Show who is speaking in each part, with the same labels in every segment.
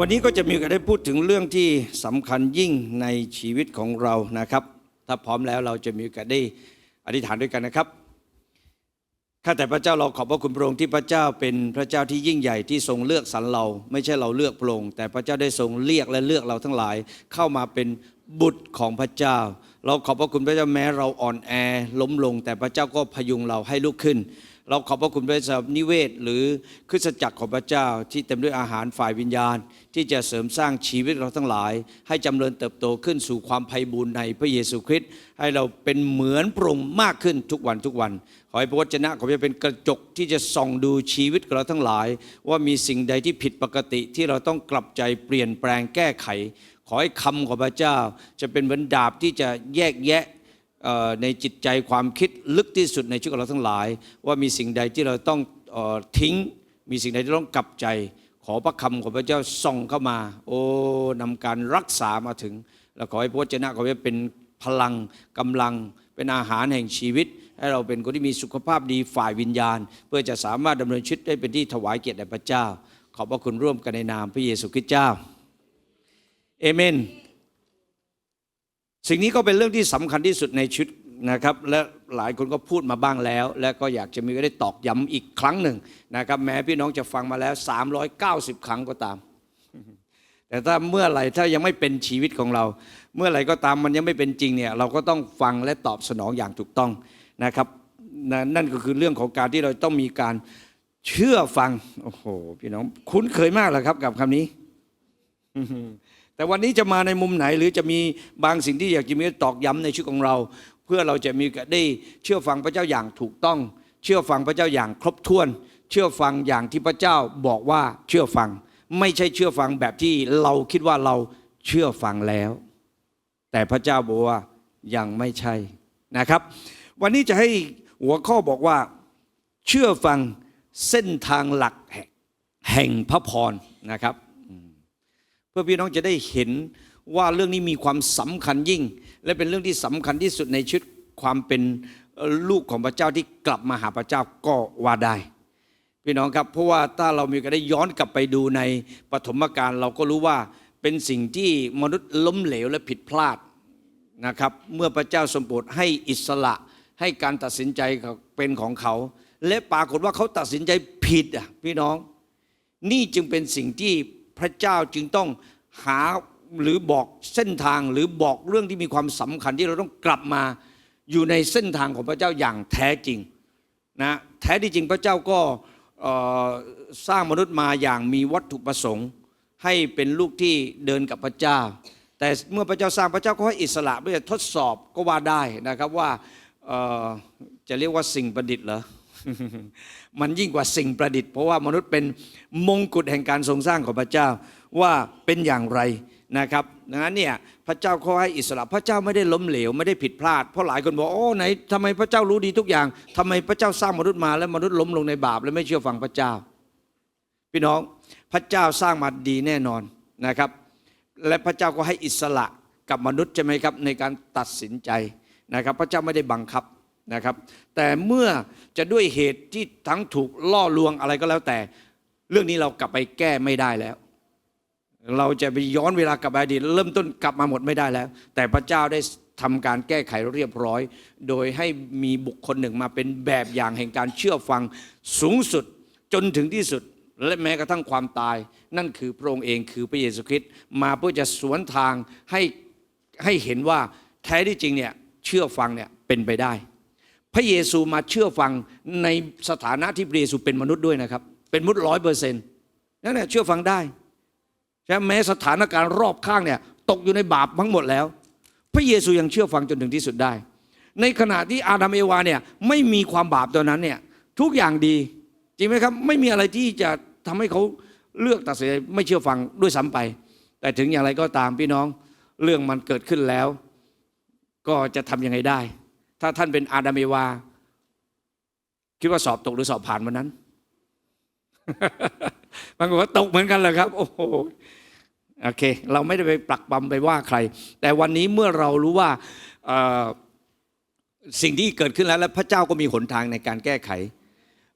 Speaker 1: วันนี้ก็จะมีโอกาสได้พูดถึงเรื่องที่สำคัญยิ่งในชีวิตของเรานะครับ ถ้าพร้อมแล้วเราจะมีโอกาสได้อธิษฐานด้วยกันนะครับข้าแต่พระเจ้าเราขอบพระคุณพระองค์ที่พระเจ้าเป็นพระเจ้าที่ยิ่งใหญ่ที่ทรงเลือกสรรเรา ไม่ใช่เราเลือกพระองค์แต่พระเจ้าได้ทรงเรียกและเลือกเราทั้งหลาย เข้ามาเป็นบุตรของพระเจ้า เราขอบพระคุณพระเจ้าแม้เราอ่อนแอล้มลง แต่พระเจ้าก็พยุงเราให้ลุกขึ้น เราขอบพระคุณพระเจ้านิเวศ หรือคริสตจักรของพระเจ้าที่เต็มด้วยอาหารฝ่ายวิญญาณ ที่จะเสริมสร้างชีวิตเราทั้งหลาย ให้จำเริญเติบโตขึ้นสู่ความไพ่บูรณ์ในพระเยซูคริสต์ให้เราเป็นเหมือนพระองค์มากขึ้นทุกวันทุกวัน ขอให้พระวจนะของพระเป็นกระจกที่จะส่องดูชีวิตเราทั้งหลาย ว่ามีสิ่งใดที่ผิดปกติที่เราต้องกลับใจเปลี่ยนแปลงแก้ไข ขอให้คำของพระเจ้าจะเป็นเหมือนดาบที่จะแยกแยะ ในจิตใจความคิดลึกที่สุดในชีวิตของเราทั้งหลาย ว่ามีสิ่งใดที่เราต้องออทิ้ง มีสิ่งใดที่ต้องกลับใจ ขอพระคำของพระเจ้าส่องเข้ามา โอ้นำการรักษามาถึง แล้วขอให้พระวจนะของพระเจ้เป็นพลังกำลังเป็นอาหารแห่งชีวิต ให้เราเป็นคนที่มีสุขภาพดีฝ่ายวิญญาณ เพื่อจะสามารถดำเนินชีวิตได้เป็นที่ถวายเกียรติแด่พระเจ้า ขอบพระคุณร่วมกันในนามพระเยซูคริสต์เจ้าเอเมน สิ่งนี้ก็เป็นเรื่องที่สำคัญที่สุดในชีวิตนะครับและหลายคนก็พูดมาบ้างแล้ว และก็อยากจะมีก็ได้ตอกย้ำอีกครั้งหนึ่งนะครับแม้พี่น้องจะฟังมาแล้ว 390 ครั้งก็ตาม แต่ถ้าเมื่อไหร่ถ้ายังไม่เป็นชีวิตของเรา เมื่อไหร่ก็ตามมันยังไม่เป็นจริงเนี่ยเราก็ต้องฟังและตอบสนองอย่างถูกต้องนะครับนะนั่นก็คือเรื่องของการที่เราต้องมีการเชื่อฟังโอ้โหพี่น้องคุ้นเคยมากเลยครับกับคำนี้ แต่วันนี้จะมาในมุมไหนหรือจะมีบางสิ่งที่อยากจะมีตอกย้ำในชีวิตของเรา เพื่อเราจะมีกาสได้เชื่อฟังพระเจ้าอย่างถูกต้อง เชื่อฟังพระเจ้าอย่างครบถ้วน เชื่อฟังอย่างที่พระเจ้าบอกว่าเชื่อฟัง ไม่ใช่เชื่อฟังแบบที่เราคิดว่าเราเชื่อฟังแล้ว แต่พระเจ้าบอกว่ายังไม่ใช่นะครับ วันนี้จะให้หัวข้อบอกว่า เชื่อฟังเส้นทางหลักแห่งพระพรนะครับ พื่อพี่น้องจะได้เห็นว่าเรื่องนี้มีความสำคัญยิ่ง และเป็นเรื่องที่สำคัญที่สุดในชีวิตความเป็นลูกของพระเจ้าที่กลับมาหาพระเจ้าก็ว่าได้ พี่น้องครับเพราะว่าถ้าเรามีกาสได้ย้อนกลับไปดูในปฐมกาลเราก็รู้ว่าเป็นสิ่งที่มนุษย์ล้มเหลวและผิดพลาดนะครับ เมื่อพระเจ้าทรงโปรดให้อิสระให้การตัดสินใจเป็นของเขา และปรากฏว่าเขาตัดสินใจผิดอะพี่น้อง นี่จึงเป็นสิ่งที่ พระเจ้าจึงต้องหาหรือบอกเส้นทางหรือบอกเรื่องที่มีความสำคัญที่เราต้องกลับมาอยู่ในเส้นทางของพระเจ้าอย่างแท้จริงนะแท้ที่จริงพระเจ้าก็สร้างมนุษย์มาอย่างมีวัตถุประสงค์ ให้เป็นลูกที่เดินกับพระเจ้า แต่เมื่อพระเจ้าสร้างพระเจ้าก็ให้อิสระเพื่อทดสอบก็ว่าได้นะครับว่าจะเรียกว่าสิ่งประดิษฐ์เหรอ มันยิ่งกว่าสิ่งประดิษฐ์เพราะว่ามนุษย์เป็นมงกุฎแห่งการทรงสร้างของพระเจ้าว่าเป็นอย่างไรนะครับดังนั้นเนี่ยพระเจ้าเขาให้อิสระพระเจ้าไม่ได้ล้มเหลวไม่ได้ผิดพลาด เพราะหลายคนบอกโอ้ไหนทำไมพระเจ้ารู้ดีทุกอย่างทำไมพระเจ้าสร้างมนุษย์มาแล้วมนุษย์ล้มลงในบาป และไม่เชื่อฟังพระเจ้า พี่น้องพระเจ้าสร้างมาดีแน่นอนนะครับ และพระเจ้าก็ให้อิสระกับมนุษย์ใช่ไหมครับในการตัดสินใจนะครับ พระเจ้าไม่ได้บังคับ นะครับ แต่เมื่อจะด้วยเหตุที่ทั้งถูกล่อลวงอะไรก็แล้วแต่ เรื่องนี้เรากลับไปแก้ไม่ได้แล้ว เราจะไปย้อนเวลากลับไปอดีตเริ่มต้นกลับมาหมดไม่ได้แล้ว แต่พระเจ้าได้ทำการแก้ไขเรียบร้อย โดยให้มีบุคคลหนึ่งมาเป็นแบบอย่างแห่งการเชื่อฟังสูงสุดจนถึงที่สุดและแม้กระทั่งความตาย นั่นคือพระองค์เองคือพระเยซูคริสต์มาเพื่อจะสวนทางให้ให้เห็นว่าแท้ที่จริงเนี่ยเชื่อฟังเนี่ยเป็นไปได้ พระเยซูมาเชื่อฟังในสถานะที่พระเยซูเป็นมนุษย์ด้วยนะครับ เป็นมนุษย์ร้อยเปอร์เซ็นต์นั่นแหละเชื่อฟังได้ใช่ไหมแม้สถานการณ์รอบข้างเนี่ยตกอยู่ในบาปทั้งหมดแล้ว พระเยซูยังเชื่อฟังจนถึงที่สุดได้ ในขณะที่อาดัมเอวาเนี่ยไม่มีความบาปตอนนั้นเนี่ยทุกอย่างดีจริงไหมครับไม่มีอะไรที่จะทำให้เขาเลือกตัดสินไม่เชื่อฟังด้วยซ้ำไป แต่ถึงอย่างไรก็ตามพี่น้องเรื่องมันเกิดขึ้นแล้ว ก็จะทำยังไงได้ ถ้าท่านเป็นอาดัมเอวา คิดว่าสอบตกหรือสอบผ่านวันนั้นบางคนว่าตกเหมือนกันเลยครับ โอ้โหโอเค เราไม่ได้ไปปลักปำไปว่าใคร แต่วันนี้เมื่อเรารู้ว่าสิ่งที่เกิดขึ้นแล้วและพระเจ้าก็มีหนทางในการแก้ไข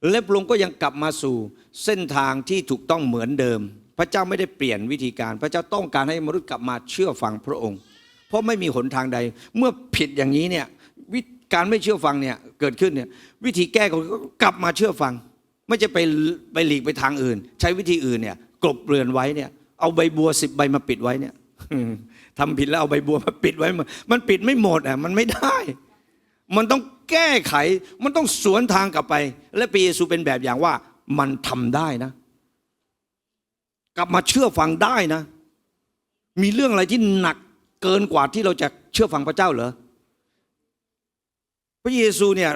Speaker 1: และพระองค์ก็ยังกลับมาสู่เส้นทางที่ถูกต้องเหมือนเดิม พระเจ้าไม่ได้เปลี่ยนวิธีการ พระเจ้าต้องการให้มนุษย์กลับมาเชื่อฟังพระองค์ เพราะไม่มีหนทางใด เมื่อผิดอย่างนี้เนี่ย การไม่เชื่อฟังเนี่ยเกิดขึ้นเนี่ยวิธีแก้ก็กลับมาเชื่อฟัง ไม่จะไปไปหลีกไปทางอื่น ใช้วิธีอื่นเนี่ยกลบเกลื่อนไว้เนี่ยเอาใบบัวสิบใบมาปิดไว้เนี่ยทำผิดแล้วเอาใบบัวมาปิดไว้ มันปิดไม่หมดอะมันไม่ได้ มันต้องแก้ไข มันต้องสวนทางกลับไป และพระเยซูเป็นแบบอย่างว่ามันทำได้นะ กลับมาเชื่อฟังได้นะ มีเรื่องอะไรที่หนักเกินกว่าที่เราจะเชื่อฟังพระเจ้าเหรอ พระเยซูเนี่ย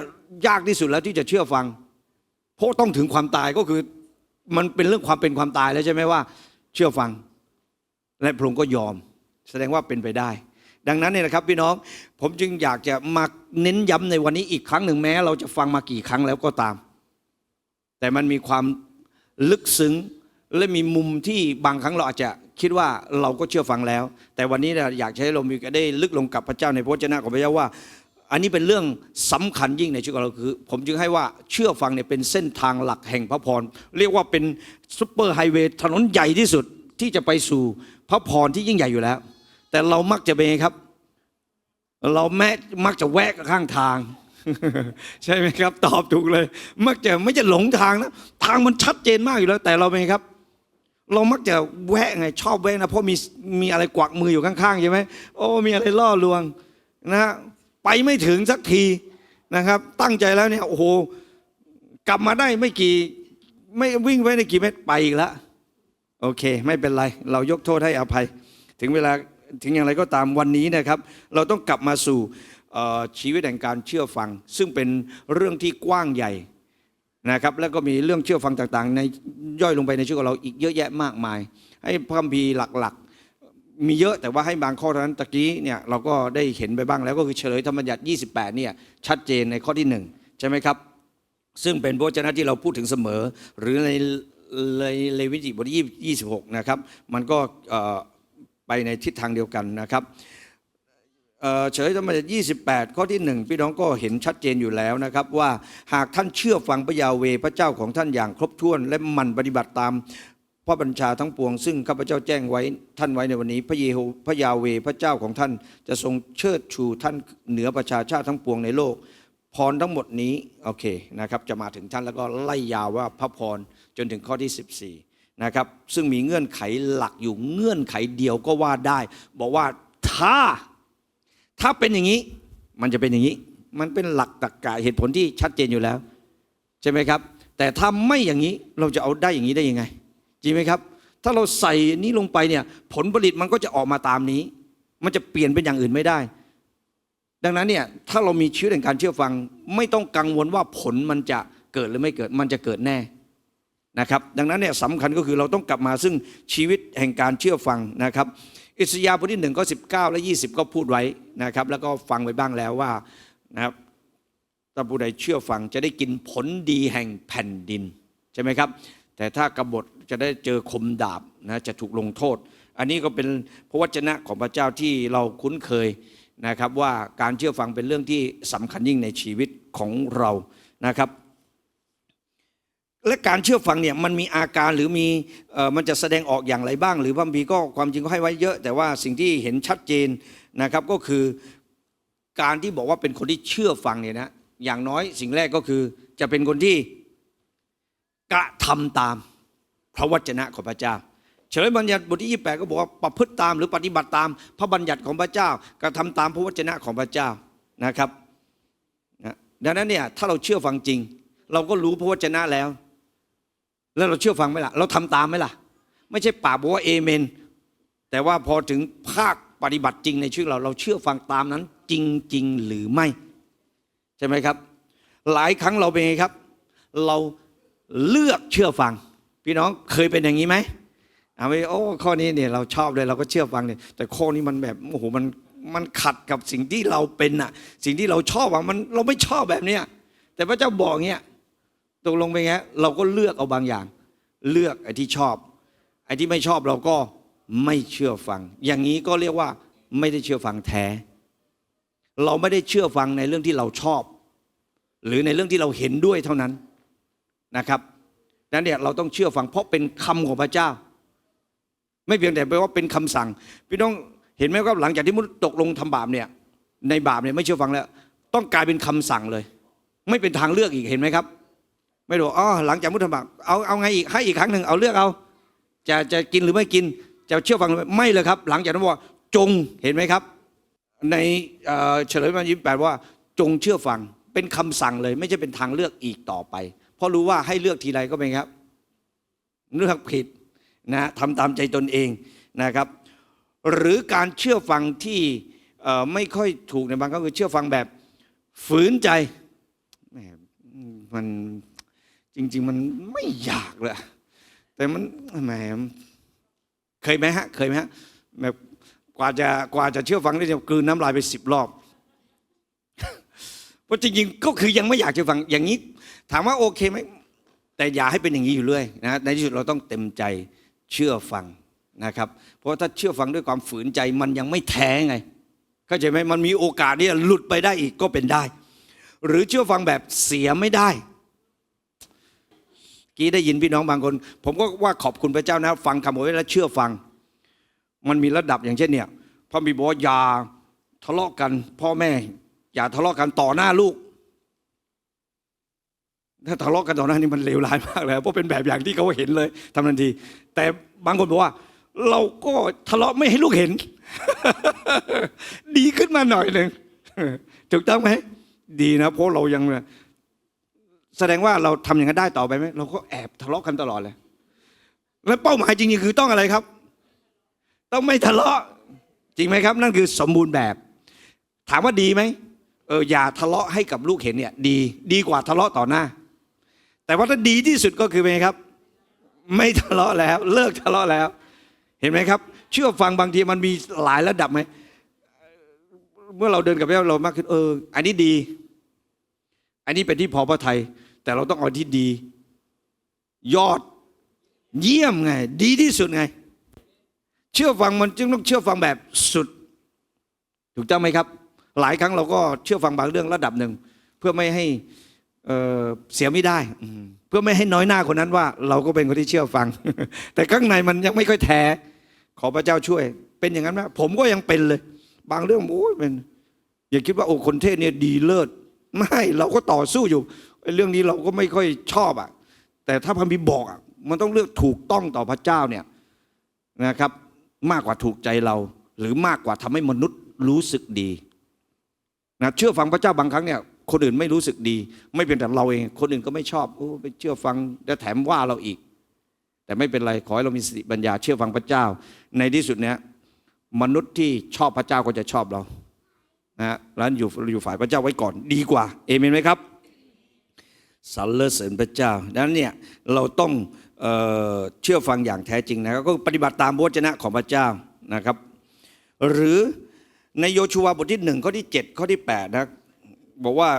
Speaker 1: ยากที่สุดแล้วที่จะเชื่อฟัง เพราะต้องถึงความตายก็คือมันเป็นเรื่องความเป็นความตายแล้วใช่ไหมว่า เชื่อฟัง และพระองค์ก็ยอม แสดงว่าเป็นไปได้ ดังนั้นเนี่ยนะครับพี่น้องผมจึงอยากจะมาเน้นย้ำในวันนี้อีกครั้งหนึ่งแม้ เราจะฟังมากี่ครั้งแล้วก็ตาม แต่มันมีความลึกซึ้งและมีมุมที่บางครั้งเราอาจจะคิดว่าเราก็เชื่อฟังแล้ว แต่วันนี้เนี่ยอยากให้เรามีได้ลึกลงกับพระเจ้าในพระวจนะของพระเจ้าว่า อันนี้เป็นเรื่องสำคัญยิ่งในชีวิตของเราคือ ผมจึงให้ว่าเชื่อฟังเนี่ยเป็นเส้นทางหลักแห่งพระพร เรียกว่าเป็นซุปเปอร์ไฮเวย์ถนนใหญ่ที่สุดที่จะไปสู่พระพรที่ยิ่งใหญ่อยู่แล้ว แต่เรามักจะเป็นไงครับ เราแม้มักจะแวะข้างทาง ใช่ไหมครับ ตอบถูกเลย มักจะไม่จะหลงทางนะทางมันชัดเจนมากอยู่แล้ว แต่เราเป็นไงครับ เรามักจะแวะไงชอบแวะนะเพราะมีมีอะไรกวักมืออยู่ข้างๆใช่ไหมโอ้มีอะไรล่อลวงนะ ไปไม่ถึงสักทีนะครับ ตั้งใจแล้วเนี่ยโอ้โหกลับมาได้ไม่กี่ไม่วิ่งไว้ในกี่เมตรไปอีกแล้วโอเค ไม่เป็นไร เรายกโทษให้อภัย ถึงเวลาถึงอย่างไรก็ตามวันนี้นะครับ เราต้องกลับมาสู่ชีวิตแห่งการเชื่อฟัง ซึ่งเป็นเรื่องที่กว้างใหญ่นะครับแล้วก็มีเรื่องเชื่อฟังต่างๆ ในย่อยลงไปในชีวิตของเราอีกเยอะแยะมากมาย ให้พระคัมภีร์หลักๆ มีเยอะแต่ว่าให้บางข้อเท่านั้นตะกี้เนี่ยเราก็ได้เห็นไปบ้างแล้วก็คือเฉลยธรรมบัญญัติ 28 เนี่ยชัดเจนในข้อที่หนึ่งใช่ไหมครับ ซึ่งเป็นพระวจนะที่เราพูดถึงเสมอ หรือในในเลวิติบทที่26 นะครับ มันก็ไปในทิศทางเดียวกันนะครับเฉลยธรรมบัญญัติ28 ข้อที่หนึ่งพี่น้องก็เห็นชัดเจนอยู่แล้วนะครับว่าหากท่านเชื่อฟังพระยาเวพระเจ้าของท่านอย่างครบถ้วน และมันปฏิบัติตาม พระบัญชาทั้งปวงซึ่งข้าพเจ้าแจ้งไว้ท่านไว้ในวันนี้ พระเยโฮพระยาเวพระเจ้าของท่านจะทรงเชิดชูท่านเหนือประชาชาติทั้งปวงในโลก พรทั้งหมดนี้โอเคนะครับจะมาถึงท่านแล้วก็ไล่ยาวว่าพระพรจนถึงข้อที่ 14นะครับซึ่งมีเงื่อนไขหลักอยู่เงื่อนไขเดียวก็ว่าได้ บอกว่าถ้าถ้าเป็นอย่างนี้มันจะเป็นอย่างนี้ มันเป็นหลักตรรกะเหตุผลที่ชัดเจนอยู่แล้ว ใช่ไหมครับ แต่ถ้าไม่อย่างนี้เราจะเอาได้อย่างนี้ได้ยังไง จริงไหมครับ ถ้าเราใส่นี้ลงไปเนี่ย ผลผลิตมันก็จะออกมาตามนี้ มันจะเปลี่ยนเป็นอย่างอื่นไม่ได้ ดังนั้นเนี่ยถ้าเรามีชีวิตแห่งการเชื่อฟัง ไม่ต้องกังวลว่าผลมันจะเกิดหรือไม่เกิดมันจะเกิดแน่นะครับ ดังนั้นเนี่ยสำคัญก็คือเราต้องกลับมาซึ่งชีวิตแห่งการเชื่อฟังนะครับ อิสยาห์บทที่หนึ่งก็สิบเก้าและยี่สิบก็พูดไว้นะครับ แล้วก็ฟังไว้บ้างแล้วว่านะครับถ้าผู้ใดเชื่อฟังจะได้กินผลดีแห่งแผ่นดินใช่ไหมครับ แต่ถ้ากบฏจะได้เจอคมดาบนะจะถูกลงโทษ อันนี้ก็เป็นพระวจนะของพระเจ้าที่เราคุ้นเคยนะครับว่าการเชื่อฟังเป็นเรื่องที่สำคัญยิ่งในชีวิตของเรานะครับ และการเชื่อฟังเนี่ยมันมีอาการหรือมีเอ่อมันจะแสดงออกอย่างไรบ้าง หรือพระคัมภีก็ความจริงก็ให้ไว้เยอะ แต่ว่าสิ่งที่เห็นชัดเจนนะครับก็คือการที่บอกว่าเป็นคนที่เชื่อฟังเนี่ยนะอย่างน้อยสิ่งแรกก็คือจะเป็นคนที่ กระทำตาม พระวจนะของพระเจ้า เฉลยบัญญัติบทที่ 28 ก็บอกว่าประพฤติตามหรือปฏิบัติตาม พระบัญญัติของพระเจ้ากระทำตามพระวจนะของพระเจ้านะครับดังนั้นเนี่ยถ้าเราเชื่อฟังจริง เราก็รู้พระวจนะแล้ว แล้วเราเชื่อฟังไหมล่ะ เราทำตามไหมล่ะ ไม่ใช่ปากบอกว่าเอเมน แต่ว่าพอถึงภาคปฏิบัติจริงในชีวิตเราเราเชื่อฟังตามนั้น จริง ๆ หรือไม่ ใช่ไหมครับ หลายครั้งเราเป็นไงครับ เรา เลือกเชื่อฟัง พี่น้องเคยเป็นอย่างนี้ไหมเอาไปโอ้ข้อนี้เนี่ยเราชอบเลยเราก็เชื่อฟังเนี่ยแต่ข้อนี้มันแบบโอ้โหมันมันขัดกับสิ่งที่เราเป็นอะสิ่งที่เราชอบอะมันเราไม่ชอบแบบเนี้ยแต่พระเจ้าบอกเงี้ยตกลงไปนไงเราก็เลือกเอาบางอย่าง เลือกไอ้ที่ชอบ ไอ้ที่ไม่ชอบเราก็ไม่เชื่อฟัง อย่างนี้ก็เรียกว่าไม่ได้เชื่อฟังแท้ เราไม่ได้เชื่อฟังในเรื่องที่เราชอบ หรือในเรื่องที่เราเห็นด้วยเท่านั้น นะครับนั้นเนี่ยเราต้องเชื่อฟังเพราะเป็นคำของพระเจ้า ไม่เพียงแต่แปลว่าเป็นคำสั่ง พี่น้องเห็นไหมครับหลังจากที่มุดตกลงทำบาปเนี่ยในบาปเนี่ยไม่เชื่อฟังแล้ว ต้องกลายเป็นคำสั่งเลย ไม่เป็นทางเลือกอีกเห็นไหมครับ ไม่รู้อ๋อหลังจากมุดทำบาปเอาเอาไงอีกให้อีกครั้งหนึ่งเอาเลือกเอาจะจะกินหรือไม่กินจะเชื่อฟังหรือไม่ไม่เลยครับ หลังจากนั้นว่าจงเห็นไหมครับ ในเฉลยมายิ้มแปลว่า จงเชื่อฟังเป็นคำสั่งเลย ไม่ใช่เป็นทางเลือกอีกต่อไป เพราะรู้ว่าให้เลือกทีไรก็เป็นครับ เลือกผิดนะทำตามใจตนเองนะครับ หรือการเชื่อฟังที่ไม่ค่อยถูกในบางครั้งคือเชื่อฟังแบบฝืนใจมมันจริง ๆ มันไม่อยากเลยแต่มันแหมเคยไหมฮะเคยไหมฮะแบบกว่าจะกว่าจะเชื่อฟังได้จะกลืนน้ำลายไปสิบรอบเพราะจริงๆก็คือยังไม่อยากจะฟังอย่างนี้ ถามว่าโอเคไหมแต่อย่าให้เป็นอย่างนี้อยู่เรื่อยนะในที่สุดเราต้องเต็มใจเชื่อฟังนะครับ เพราะถ้าเชื่อฟังด้วยความฝืนใจมันยังไม่แท้ไงเข้าใจไหมมันมีโอกาสที่จะหลุดไปได้อีกก็เป็นได้ หรือเชื่อฟังแบบเสียไม่ได้กี้ได้ยินพี่น้องบางคน ผมก็ว่าขอบคุณพระเจ้านะ ฟังคำบอกไว้แล้วเชื่อฟัง มันมีระดับอย่างเช่นเนี่ยพระมีบอกว่าอย่าทะเลาะกัน พ่อแม่ อย่าทะเลาะกันต่อหน้าลูก ถ้าทะเลาะกันต่อหน้านี่มันเลวร้ายมากเลยเพราะเป็นแบบอย่างที่เขาเห็นเลยทำทันที แต่บางคนบอกว่า เราก็ทะเลาะไม่ให้ลูกเห็น ดีขึ้นมาหน่อยหนึ่งถูกต้องไหมดีนะเพราะเรายังแสดงว่าเราทำอย่างนั้นได้ต่อไปไหมเราก็แอบทะเลาะกันตลอดเลย แล้วเป้าหมายจริงๆคือต้องอะไรครับ ต้องไม่ทะเลาะจริงไหมครับ นั่นคือสมบูรณ์แบบ ถามว่าดีไหมเอออย่าทะเลาะให้กับลูกเห็นเนี่ย ดี ดีกว่าทะเลาะต่อหน้า แต่ว่าถ้าดีที่สุดก็คือไงครับ ไม่ทะเลาะแล้ว เลิกทะเลาะแล้ว เห็นไหมครับ เชื่อฟังบางทีมันมีหลายระดับไหมเมื่อเราเดินกับพระเจ้าเรามากขึ้นเออ อันนี้ดี อันนี้เป็นที่พอพระทัยแต่เราต้องเอาที่ดี ยอด เยี่ยมไง ดีที่สุดไง เชื่อฟังมันจึงต้องเชื่อฟังแบบสุด ถูกต้องไหมครับ หลายครั้งเราก็เชื่อฟังบางเรื่องระดับหนึ่ง เพื่อไม่ให้ เเสียไม่ได้ เพื่อไม่ให้น้อยหน้าคนนั้นว่า เราก็เป็นคนที่เชื่อฟัง แต่ข้างในมันยังไม่ค่อยแท้ ขอพระเจ้าช่วย เป็นอย่างนั้นไหมผมก็ยังเป็นเลย บางเรื่องโอ้ยเป็นอย่าคิดว่าโอ้คนเทศเนี่ยดีเลิศไม่เราก็ต่อสู้อยู่เรื่องนี้เราก็ไม่ค่อยชอบอะ แต่ถ้าพระบิดบอกอะมันต้องเลือกถูกต้องต่อพระเจ้าเนี่ยนะครับ มากกว่าถูกใจเรา หรือมากกว่าทำให้มนุษย์รู้สึกดีนะเชื่อฟังพระเจ้าบางครั้งเนี่ย คนอื่นไม่รู้สึกดี ไม่เป็นแต่เราเอง คนอื่นก็ไม่ชอบโอ้ไปเชื่อฟังแล้วแถมว่าเราอีก แต่ไม่เป็นไรขอให้เรามีสติปัญญาเชื่อฟังพระเจ้า ในที่สุดเนี่ยมนุษย์ที่ชอบพระเจ้าก็จะชอบเรานะฮะร้านอยู่อยู่ฝ่ายพระเจ้าไว้ก่อนดีกว่าเอเมนไหมครับสรรเสริญพระเจ้าดังนั้นเนี่ยเราต้องเออเชื่อฟังอย่างแท้จริงนะครับก็ปฏิบัติตามพระวจนะของพระเจ้านะครับ หรือในโยชูวาบทที่หนึ่งข้อที่ 7 ข้อที่8นะ บอกว่า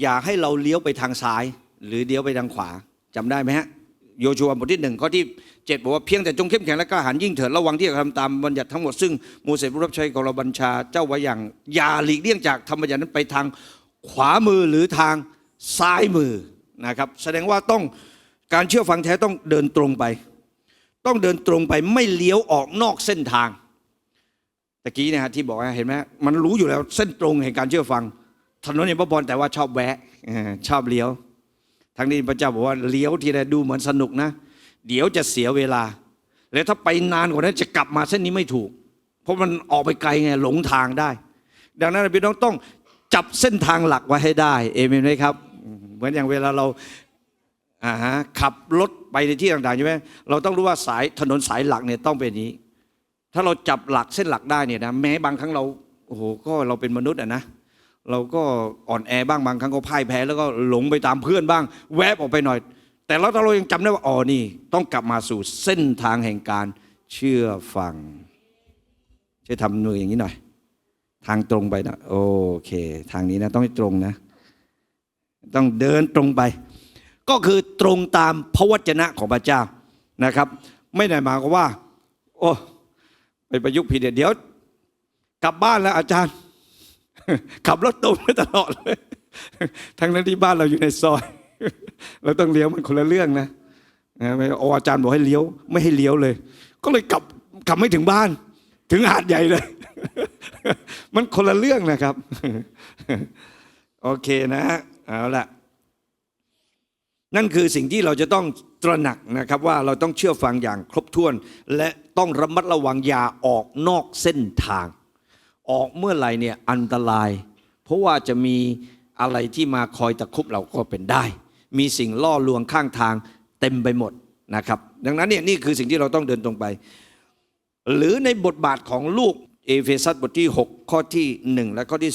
Speaker 1: อย่าให้เราเลี้ยวไปทางซ้าย หรือเลี้ยวไปทางขวาจำได้ไหมฮะโยชูวาบทที่หนึ่งข้อที่7บอกว่าเพียงแต่จงเข้มแข็งและกล้าหาญยิ่งเถิดระวังที่จะทำตามบัญญัติทั้งหมดซึ่งโมเสสผู้รับใช้ของเราบัญชาเจ้าไว้อย่างอย่าหลีกเลี่ยงจากธรรมบัญญัตินั้นไปทางขวามือหรือทางซ้ายมือนะครับแสดงว่าต้องการเชื่อฟังแท้ต้องเดินตรงไป ต้องเดินตรงไปไม่เลี้ยวออกนอกเส้นทางตะกี้เนะฮะที่บอกเห็นไหมมันรู้อยู่แล้วเส้นตรงแห่งการเชื่อฟัง ถนนในพระบอลแต่ว่าชอบแวะชอบเลี้ยว ทั้งนี้พระเจ้าบอกว่าเลี้ยวทีไรดูเหมือนสนุกนะ เดี๋ยวจะเสียเวลา แล้วถ้าไปนานกว่านั้นจะกลับมาเส้นนี้ไม่ถูก เพราะมันออกไปไกลไงหลงทางได้ ดังนั้นพี่น้องต้องจับเส้นทางหลักไว้ให้ได้เอเมนไหมครับ เหมือนอย่างเวลาเราขับรถไปในที่ต่างๆใช่ไหมเราต้องรู้ว่าสายถนนสายหลักเนี่ยต้องเป็นนี้ ถ้าเราจับหลักเส้นหลักได้เนี่ยนะแม้บางครั้งเราโอ้โหก็เราเป็นมนุษย์อะนะ เราก็อ่อนแอบ้างบางครั้งก็พ่ายแพ้แล้วก็หลงไปตามเพื่อนบ้าง แวบออกไปหน่อย แต่เราถ้าเรายังจำได้ว่าอ๋อนี่ ต้องกลับมาสู่เส้นทางแห่งการเชื่อฟังช่วยทำมืออย่างนี้หน่อย ทางตรงไปนะโอเค ทางนี้นะต้องตรงนะ ต้องเดินตรงไป ก็คือตรงตามพระวจนะของพระเจ้านะครับ ไม่ได้หมายความว่า โอ้ไปประยุกต์ผิดเดี๋ยว กลับบ้านแล้วอาจารย์ ขับรถตรงไปตลอดเลย ทั้งนั้นที่บ้านเราอยู่ในซอย เราต้องเลี้ยวมันคนละเรื่องนะนะไม่โออาจารย์บอกให้เลี้ยว ไม่ให้เลี้ยวเลย ก็เลยกลับกลับไม่ถึงบ้าน ถึงหาดใหญ่เลย มันคนละเรื่องนะครับ โอเคนะฮะเอาละนั่นคือสิ่งที่เราจะต้องตระหนักนะครับว่าเราต้องเชื่อฟังอย่างครบถ้วน และต้องระมัดระวังอย่าออกนอกเส้นทาง ออกเมื่อไหร่เนี่ยอันตราย เพราะว่าจะมีอะไรที่มาคอยตะคุบเราก็เป็นได้ มีสิ่งล่อลวงข้างทางเต็มไปหมดนะครับดังนั้นเนี่ยนี่คือสิ่งที่เราต้องเดินตรงไป หรือในบทบาทของลูกเอเฟซัสบทที่ 6 ข้อที่ 1 และข้อที่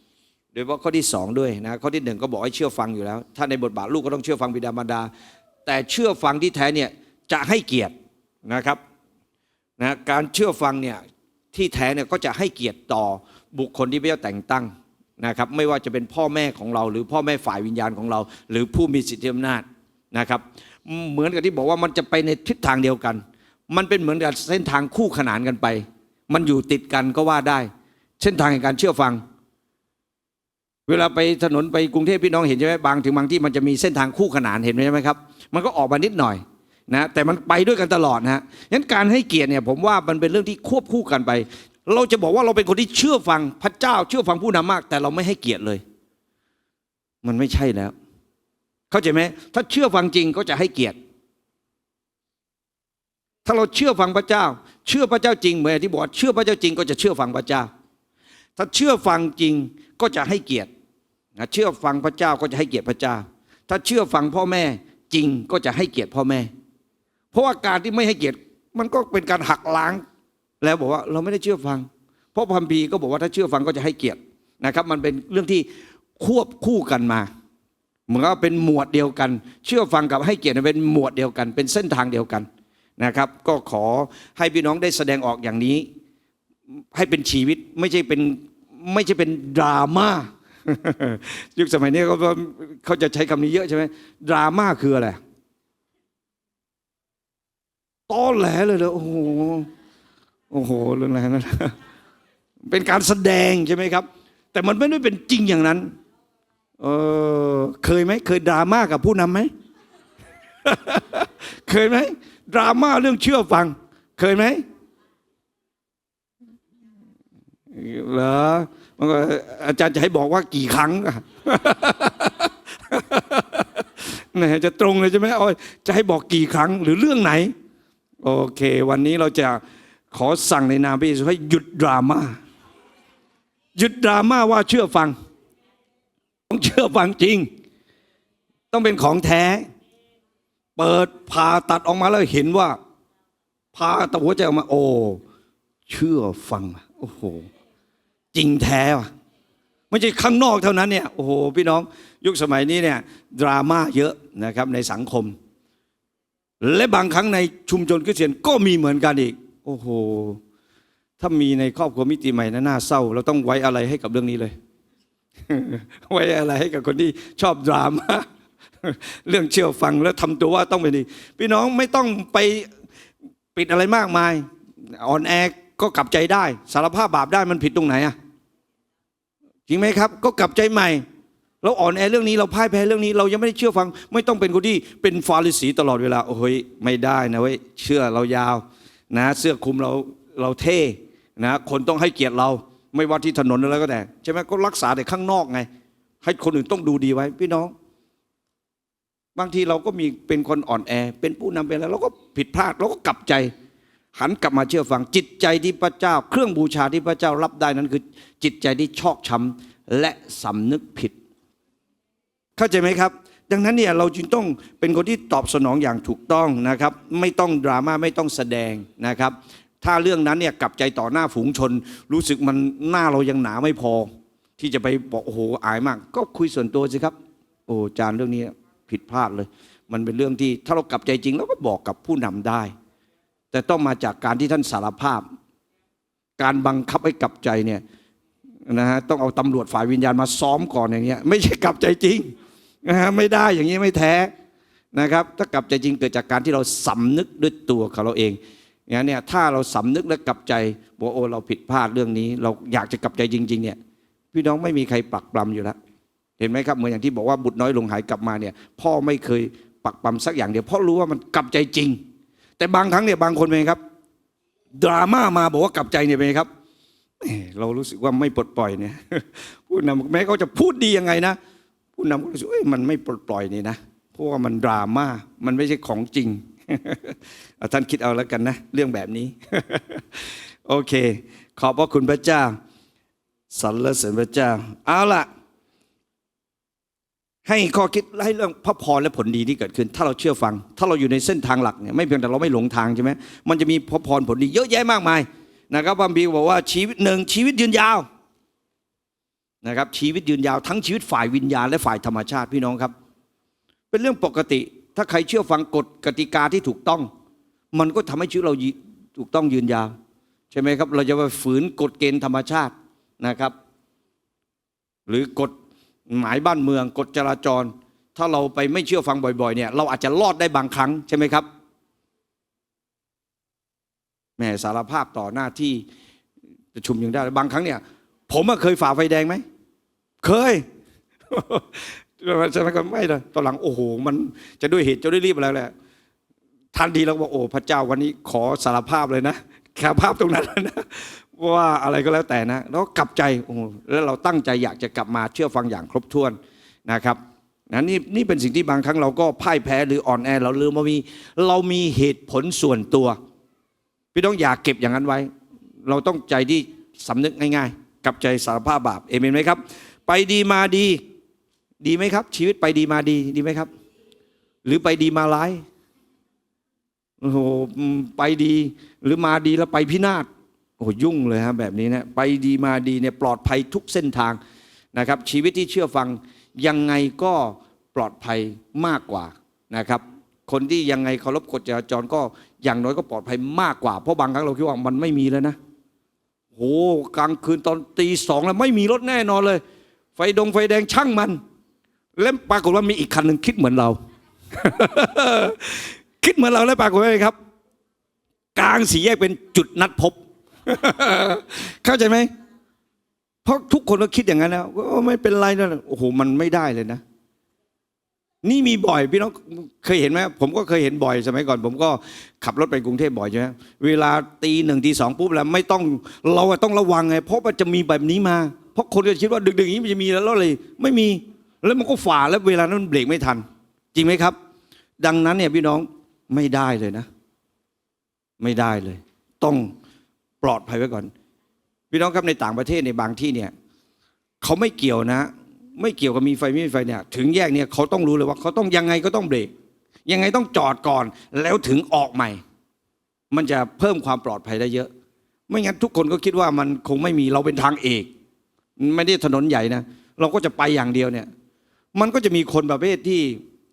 Speaker 1: 2 โดยเฉพาะข้อที่ 2 ด้วยนะข้อที่ 1 ก็บอกให้เชื่อฟังอยู่แล้ว ถ้าในบทบาทลูกก็ต้องเชื่อฟังบิดามารดา แต่เชื่อฟังที่แท้เนี่ยจะให้เกียรตินะครับนะการเชื่อฟังเนี่ย ที่แท้เนี่ยก็จะให้เกียรติต่อบุคคลที่พระเจ้าแต่งตั้งนะครับไม่ว่าจะเป็นพ่อแม่ของเรา หรือพ่อแม่ฝ่ายวิญญาณของเรา หรือผู้มีสิทธิอำนาจนะครับ เหมือนกับที่บอกว่ามันจะไปในทิศทางเดียวกัน มันเป็นเหมือนกับเส้นทางคู่ขนานกันไป มันอยู่ติดกันก็ว่าได้ เส้นทางแห่งการเชื่อฟัง เวลาไปถนนไปกรุงเทพพี่น้องเห็นใช่ไหมบางถึงบางที่มันจะมีเส้นทางคู่ขนานเห็นไหมครับ มันก็ออกมานิดหน่อย นะแต่มันไปด้วยกันตลอดนะฮะงั้นการให้เกียรติเนี่ยผมว่ามันเป็นเรื่องที่ควบคู่กันไป เราจะบอกว่าเราเป็นคนที่เชื่อฟังพระเจ้าเชื่อฟังผู้นำมาก แต่เราไม่ให้เกียรติเลย มันไม่ใช่แล้ว เข้าใจไหมถ้าเชื่อฟังจริงก็จะให้เกียรติ ถ้าเราเชื่อฟังพระเจ้า เชื่อพระเจ้าจริงเหมือนที่บอกเชื่อพระเจ้าจริงก็จะเชื่อฟังพระเจ้า ถ้าเชื่อฟังจริงก็จะให้เกียรตินะเชื่อฟังพระเจ้าก็จะให้เกียรติพระเจ้า ถ้าเชื่อฟังพ่อแม่จริงก็จะให้เกียรติพ่อแม่ เพราะว่าการที่ไม่ให้เกียรติมันก็เป็นการหักล้าง แล้วบอกว่าเราไม่ได้เชื่อฟัง เพราะพัมพีก็บอกว่าถ้าเชื่อฟังก็จะให้เกียรตินะครับ มันเป็นเรื่องที่ควบคู่กันมาเหมือนกับเป็นหมวดเดียวกัน เชื่อฟังกับให้เกียรติเป็นหมวดเดียวกัน เป็นเส้นทางเดียวกันนะครับ ก็ขอให้พี่น้องได้แสดงออกอย่างนี้ ให้เป็นชีวิตไม่ใช่เป็นไม่ใช่เป็นดราม่ายุคสมัยนี้เขาเขาจะใช้คำนี้เยอะใช่ไหมดราม่าคืออะไร ตอแหลเลยเลยโอ้โหโอ้โหเรื่องอะไรนั่นเป็นการแสดงใช่ไหมครับ แต่มันไม่ได้เป็นจริงอย่างนั้น เออเคยไหมเคยดราม่ากับผู้นำไหมเคยไหมดราม่าเรื่องเชื่อฟัง เคยไหมเหรอมันก็อาจารย์จะให้บอกว่ากี่ครั้งอะจะตรงเลยใช่ไหมเอจะให้บอกกี่ครั้งหรือเรื่องไหน โอเค วันนี้เราจะขอสั่งในนามพระเยซูให้หยุดดราม่าหยุดดราม่าว่าเชื่อฟัง ต้องเชื่อฟังจริง ต้องเป็นของแท้ เปิดผ่าตัดออกมาแล้วเห็นว่าผ่าตัดหัวใจออกมา โอ้เชื่อฟังโอ้โหจริงแท้ว่ะไม่ใช่ข้างนอกเท่านั้นเนี่ยโอ้โหพี่น้องยุคสมัยนี้เนี่ยดราม่าเยอะนะครับในสังคม และบางครั้งในชุมชนคริสเตียนก็มีเหมือนกันอีก โอ้โห ถ้ามีในครอบครัวมิติใหม่นะน่าเศร้า เราต้องไว้อะไรให้กับเรื่องนี้เลย ไว้อะไรให้กับคนที่ชอบดราม่าเรื่องเชื่อฟังแล้วทำตัวว่าต้องเป็นดีพี่น้องไม่ต้องไปปิดอะไรมากมายอ่อนแอก็กลับใจได้ สารภาพบาปได้มันผิดตรงไหนอะจริงไหมครับ ก็กลับใจใหม่ เราอ่อนแอเรื่องนี้เราพ่ายแพ้เรื่องนี้ เรายังไม่ได้เชื่อฟัง ไม่ต้องเป็นคนที่เป็นฟาริสีตลอดเวลาโอ้ยไม่ได้นะเว้ยเชื่อเรายาวนะเสื้อคลุมเราเราเท่นะคนต้องให้เกียรติเราไม่ว่าที่ถนนอะไรก็แต่ใช่ไหมก็รักษาแต่ข้างนอกไง ให้คนอื่นต้องดูดีไว้พี่น้อง บางทีเราก็มีเป็นคนอ่อนแอ เป็นผู้นำเป็นอะไรเราก็ผิดพลาดเราก็กลับใจ หันกลับมาเชื่อฟังจิตใจที่พระเจ้า เครื่องบูชาที่พระเจ้ารับได้นั้นคือ จิตใจที่ชอกช้ำและสำนึกผิด เข้าใจไหมครับ ดังนั้นเนี่ยเราจึงต้องเป็นคนที่ตอบสนองอย่างถูกต้องนะครับ ไม่ต้องดราม่าไม่ต้องแสดงนะครับ ถ้าเรื่องนั้นเนี่ยกลับใจต่อหน้าฝูงชน รู้สึกมันหน้าเรายังหนาไม่พอ ที่จะไปบอกโอ้โหอายมาก ก็คุยส่วนตัวสิครับ โอ้จานเรื่องนี้ผิดพลาดเลย มันเป็นเรื่องที่ถ้าเรากลับใจจริงเราก็บอกกับผู้นำได้ แต่ต้องมาจากการที่ท่านสารภาพ การบังคับให้กลับใจเนี่ยนะฮะต้องเอาตำรวจฝ่ายวิญญาณมาซ้อมก่อนอย่างเงี้ยไม่ใช่กลับใจจริง นะฮะไม่ได้อย่างนี้ไม่แท้นะครับถ้ากลับใจจริงเกิดจากการที่เราสำนึกด้วยตัวของเราเองอย่างเนี่ยถ้าเราสำนึกและกลับใจบอกโอ้เราผิดพลาดเรื่องนี้ เราอยากจะกลับใจจริง ๆ เนี่ย พี่น้องไม่มีใครปักปลำอยู่แล้วเห็นไหมครับเหมือนอย่างที่บอกว่าบุตรน้อยลงหายกลับมาเนี่ยพ่อไม่เคยปักปั๊มสักอย่างเดียวเพราะรู้ว่ามันกลับใจจริง แต่บางครั้งเนี่ยบางคนเป็นไงครับ ดราม่ามาบอกว่ากลับใจเนี่ยเป็นไงครับเรารู้สึกว่าไม่ปลดปล่อยเนี่ยผู้นำแม้เขาจะพูดดียังไงนะ ผู้นำก็รู้สึกเอ้ยมันไม่ปลดปล่อยนี่นะเพราะว่ามันดราม่ามันไม่ใช่ของจริงท่านคิดเอาแล้วกันนะ เรื่องแบบนี้ โอเค ขอบพระคุณพระเจ้าสรรเสริญพระเจ้า เอาล่ะ ให้ข้อคิดให้เรื่องพระพรและผลดีที่เกิดขึ้น ถ้าเราเชื่อฟัง ถ้าเราอยู่ในเส้นทางหลักเนี่ยไม่เพียงแต่เราไม่หลงทางใช่ไหมมันจะมีพระพรผลดีเยอะแยะมากมายนะครับพระบีร์บอกว่าชีวิตหนึ่งชีวิตยืนยาว นะครับชีวิตยืนยาวทั้งชีวิตฝ่ายวิญญาณและฝ่ายธรรมชาติพี่น้องครับ เป็นเรื่องปกติ ถ้าใครเชื่อฟังกฎกติกาที่ถูกต้อง มันก็ทำให้ชีวิตเราถูกต้องยืนยาว ใช่ไหมครับ เราจะไปฝืนกฎเกณฑ์ธรรมชาตินะครับ หรือกฎหมายบ้านเมืองกฎจราจร ถ้าเราไปไม่เชื่อฟังบ่อยๆเนี่ยเราอาจจะรอดได้บางครั้งใช่ไหมครับแม่สารภาพต่อหน้าที่ประชุมยังได้บางครั้งเนี่ยผมเคยฝ่าไฟแดงไหม เคยใช่ไหมครับไม่เลยตอนหลังโอ้โห มันจะด้วยเหตุจะด้วยรีบอะไรแหละทันทีเราบอกโอ้พระเจ้าวันนี้ขอสารภาพเลยนะแค่ภาพตรงนั้นนะว่าอะไรก็แล้วแต่นะ แล้วกลับใจโอ้แล้วเราตั้งใจอยากจะกลับมาเชื่อฟังอย่างครบถ้วนนะครับนะนี่นี่เป็นสิ่งที่บางครั้งเราก็พ่ายแพ้หรืออ่อนแอเราลืมว่ามีเรามีเหตุผลส่วนตัว พี่ต้องอย่าเก็บอย่างนั้นไว้ เราต้องใจที่สำนึกง่าย ๆ กับใจสารภาพบาปเอเมนไหมครับ ไปดีมาดี ดีไหมครับ ชีวิตไปดีมาดีดีไหมครับ หรือไปดีมาร้ายโอ้โหไปดีหรือมาดีแล้วไปพินาศโอ้ยุ่งเลยฮะแบบนี้นะไปดีมาดีเนี่ยปลอดภัยทุกเส้นทางนะครับ ชีวิตที่เชื่อฟังยังไงก็ปลอดภัยมากกว่านะครับ คนที่ยังไงเคารพกฎจราจรก็อย่างน้อยก็ปลอดภัยมากกว่า เพราะบางครั้งเราคิดว่ามันไม่มีแล้วนะโหกลางคืนตอนตีสองแล้วไม่มีรถแน่นอนเลย ไฟดงไฟแดงช่างมัน แล้วปรากฏว่ามีอีกคันหนึ่งคิดเหมือนเรา คิดเหมือนเราแล้วปรากฏว่าไงครับ กลางสี่แยกเป็นจุดนัดพบ เข้าใจไหมเพราะทุกคนก็คิดอย่างนั้นแล้วไม่เป็นไรนะโอ้โหมันไม่ได้เลยนะ นี่มีบ่อยพี่น้องเคยเห็นไหมผมก็เคยเห็นบ่อยสมัยก่อน ผมก็ขับรถไปกรุงเทพบ่อยใช่ไหมเวลาตีหนึ่งตีสองปุ๊บแล้วไม่ต้องเราต้องระวังไงเพราะมันจะมีแบบนี้มา เพราะคนจะคิดว่าดึกๆอย่างนี้มันจะมีแล้วเลยไม่มีแล้วมันก็ฝ่าแล้วเวลานั้นเบรกไม่ทัน จริงไหมครับ ดังนั้นเนี่ยพี่น้องไม่ได้เลยนะ ไม่ได้เลย ต้องปลอดภัยไว้ก่อน พี่น้องครับในต่างประเทศในบางที่เนี่ยเขาไม่เกี่ยวนะ ไม่เกี่ยวกับมีไฟไม่มีไฟเนี่ยถึงแยกเนี่ยเขาต้องรู้เลยว่าเขาต้องยังไงก็ต้องเบรกยังไงต้องจอดก่อนแล้วถึงออกใหม่ มันจะเพิ่มความปลอดภัยได้เยอะ ไม่งั้นทุกคนก็คิดว่ามันคงไม่มีเราเป็นทางเอก ไม่ได้ถนนใหญ่นะ เราก็จะไปอย่างเดียวเนี่ย มันก็จะมีคนประเภทที่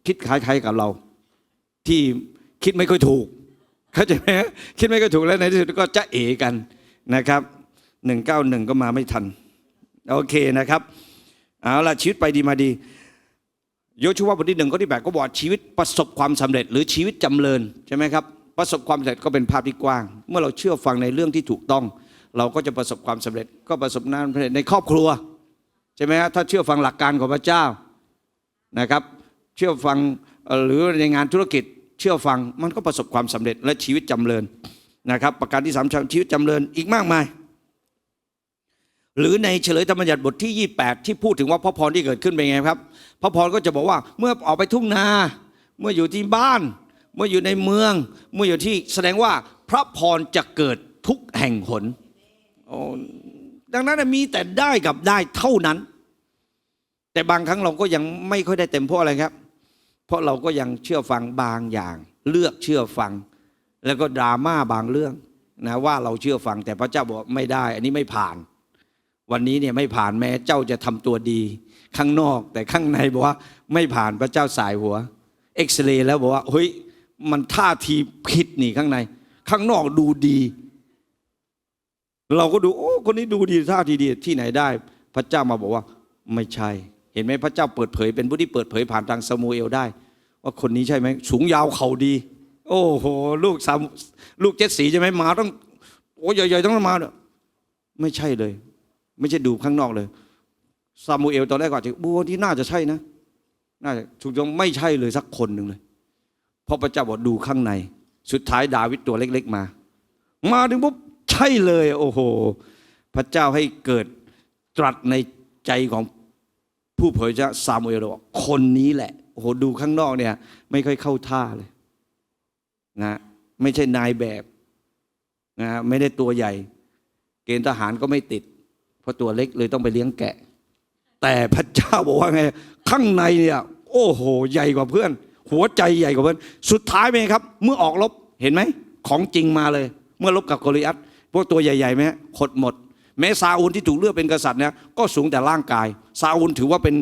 Speaker 1: คิดคล้ายๆกับเรา ที่คิดไม่ค่อยถูกเข้าใจไหมคิดไม่ค่อยถูกแล้วในที่สุดก็จะเอกันนะครับหนึ่งเก้าหนึ่งก็มาไม่ทัน โอเคนะครับ เอาละชีวิตไปดีมาดีโยชูวาบทที่หนึ่งข้อที่แปดก็บอกชีวิตประสบความสำเร็จหรือชีวิตจำเริญใช่ไหมครับประสบความสำเร็จก็เป็นภาพที่กว้าง เมื่อเราเชื่อฟังในเรื่องที่ถูกต้อง เราก็จะประสบความสำเร็จ ก็ประสบความสำเร็จในครอบครัวใช่ไหมฮะถ้าเชื่อฟังหลักการของพระเจ้านะครับ เชื่อฟังหรือในงานธุรกิจเชื่อฟังมันก็ประสบความสำเร็จและชีวิตจำเริญนะครับ ประการที่สามชีวิตจำเริญอีกมากมาย หรือในเฉลยธรรมบัญญัติบทที่ 28 ที่พูดถึงว่าพระพรที่เกิดขึ้นเป็นไงครับ พระพรก็จะบอกว่าเมื่อออกไปทุ่งนา เมื่ออยู่ที่บ้าน เมื่ออยู่ในเมือง เมื่ออยู่ที่แสดงว่าพระพรจะเกิดทุกแห่งหนดังนั้นมีแต่ได้กับได้เท่านั้น แต่บางครั้งเราก็ยังไม่ค่อยได้เต็มเพราะอะไรครับ เพราะเราก็ยังเชื่อฟังบางอย่าง เลือกเชื่อฟัง แล้วก็ดราม่าบางเรื่องนะว่าเราเชื่อฟังแต่พระเจ้าบอกไม่ได้ อันนี้ไม่ผ่าน วันนี้เนี่ยไม่ผ่านแม้เจ้าจะทำตัวดี ข้างนอกแต่ข้างในบอกว่าไม่ผ่านพระเจ้าสายหัว เอ็กซเรย์แล้วบอกว่าเฮ้ยมันท่าทีผิดนี่ข้างใน ข้างนอกดูดี เราก็ดูโอ้คนนี้ดูดีท่าทีดีที่ไหนได้ พระเจ้ามาบอกว่าไม่ใช่ เห็นไหมพระเจ้าเปิดเผย เป็นผู้ที่เปิดเผยผ่านทางซามูเอลได้ ว่าคนนี้ใช่ไหมสูงยาวเขาดี โอ้โหลูกสามลูกเจ็ดสีใช่ไหมมาต้องโอ้ใหญ่ๆต้องมาเนี่ยไม่ใช่เลย ไม่ใช่ดูข้างนอกเลยซามูเอลตอนแรกก็อาจจะบัวที่น่าจะใช่นะ น่าจะถูกต้องไม่ใช่เลยสักคนหนึ่งเลยเพราะพระเจ้าบอกดูข้างใน สุดท้ายดาวิดตัวเล็ก ๆ มา มาถึงปุ๊บใช่เลย โอ้โห พระเจ้าให้เกิดตรัสในใจของผู้เผยพระซามูเอลว่าคนนี้แหละโอ้โหดูข้างนอกเนี่ย ไม่ค่อยเข้าท่าเลยนะไม่ใช่นายแบบนะไม่ได้ตัวใหญ่ เกณฑ์ทหารก็ไม่ติด เพราะตัวเล็กเลยต้องไปเลี้ยงแกะ แต่พระเจ้าบอกว่าไง ข้างในเนี่ยโอ้โหใหญ่กว่าเพื่อน หัวใจใหญ่กว่าเพื่อน สุดท้ายเป็นไงครับ เมื่อออกรบเห็นไหม ของจริงมาเลย เมื่อรบกับโกลิอัตพวกตัวใหญ่ๆไหมขดหมด แม้ซาอูลที่ถูกเลือกเป็นกษัตริย์เนี่ยก็สูงแต่ร่างกาย ซาอูลถือว่าเป็น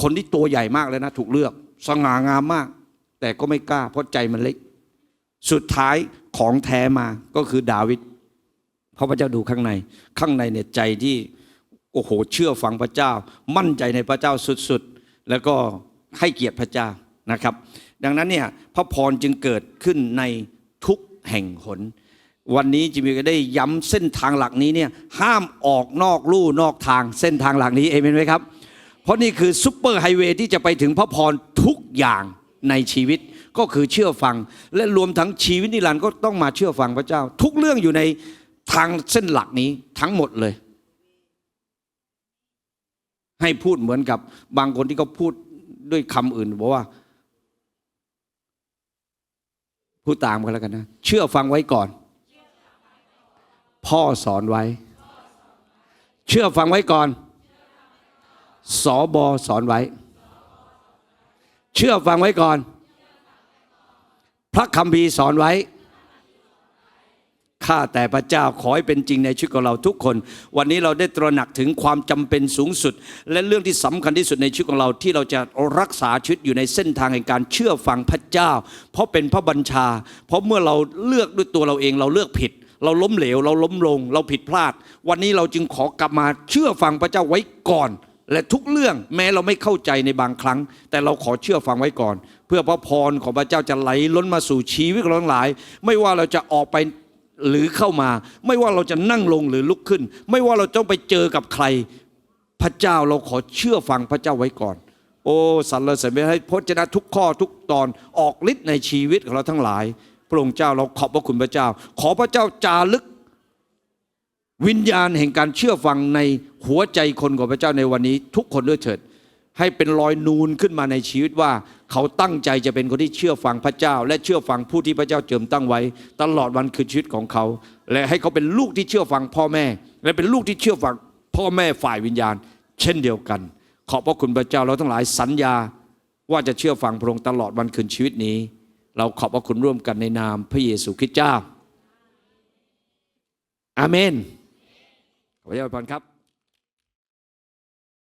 Speaker 1: คนที่ตัวใหญ่มากเลยนะ ถูกเลือก สง่างามมาก แต่ก็ไม่กล้าเพราะใจมันเล็ก สุดท้ายของแท้มาก็คือดาวิด เพราะพระเจ้าดูข้างใน ข้างในเนี่ยใจที่โอ้โหเชื่อฟังพระเจ้า มั่นใจในพระเจ้าสุดๆ แล้วก็ให้เกียรติพระเจ้านะครับ ดังนั้นเนี่ยพระพรจึงเกิดขึ้นในทุกแห่งหน วันนี้จิมีก็ได้ย้ำเส้นทางหลักนี้เนี่ยห้ามออกนอกลู่นอกทางเส้นทางหลักนี้เอเมนไหมครับ เพราะนี่คือซุปเปอร์ไฮเวย์ที่จะไปถึงพระพรทุกอย่างในชีวิตก็คือเชื่อฟัง และรวมทั้งชีวิตนิรันดร์ก็ต้องมาเชื่อฟังพระเจ้า ทุกเรื่องอยู่ใน ทางเส้นหลักนี้ทั้งหมดเลย ให้พูดเหมือนกับบางคนที่เขาพูดด้วยคำอื่นบอกว่าพูดตามกันแล้วกันนะ เชื่อฟังไว้ก่อน พ่อสอนไว้ เชื่อฟังไว้ก่อนสอบอสอนไว้ เชื่อฟังไว้ก่อน พระคัมภีสอนไว้ ข้าแต่พระเจ้าขอให้เป็นจริงในชีวิตของเราทุกคน วันนี้เราได้ตระหนักถึงความจำเป็นสูงสุด และเรื่องที่สำคัญที่สุดในชีวิตของเราที่เราจะรักษาชีวิตอยู่ในเส้นทางแห่งการเชื่อฟังพระเจ้า เพราะเป็นพระบัญชา เพราะเมื่อเราเลือกด้วยตัวเราเองเราเลือกผิดเราล้มเหลวเราล้มลง เราผิดพลาด วันนี้เราจึงขอกลับมาเชื่อฟังพระเจ้าไว้ก่อน และทุกเรื่องแม้เราไม่เข้าใจในบางครั้ง แต่เราขอเชื่อฟังไว้ก่อน เพื่อพระพรของพระเจ้าจะไหลล้นมาสู่ชีวิตของเราทั้งหลาย ไม่ว่าเราจะออกไป หรือเข้ามา ไม่ว่าเราจะนั่งลงหรือลุกขึ้น ไม่ว่าเราต้องไปเจอกับใคร พระเจ้าเราขอเชื่อฟังพระเจ้าไว้ก่อน โอ้สรรเสริญให้พระเจ้าทุกข้อทุกตอนออกฤทธิ์ในชีวิตของเราทั้งหลาย พระองค์เจ้าเราขอบพระคุณพระเจ้า ขอพระเจ้าจารึก วิญญาณแห่งการเชื่อฟังในหัวใจคนของพระเจ้าในวันนี้ ทุกคนด้วยเถิด ให้เป็นรอยนูนขึ้นมาในชีวิตว่า เขาตั้งใจจะเป็นคนที่เชื่อฟังพระเจ้า และเชื่อฟังผู้ที่พระเจ้าเจิมตั้งไว้ ตลอดวันคือชีวิตของเขา และให้เขาเป็นลูกที่เชื่อฟังพ่อแม่ และเป็นลูกที่เชื่อฟังพ่อแม่ฝ่ายวิญญาณ เช่นเดียวกัน ขอบพระคุณพระเจ้าเราทั้งหลายสัญญาว่าจะเชื่อฟังพระองค์ตลอดวันคืนชีวิตนี้ เราขอบพระคุณร่วมกันในนามพระเยซูคริสต์เจ้าอาเมนขอพระเจ้าอวยพรครับ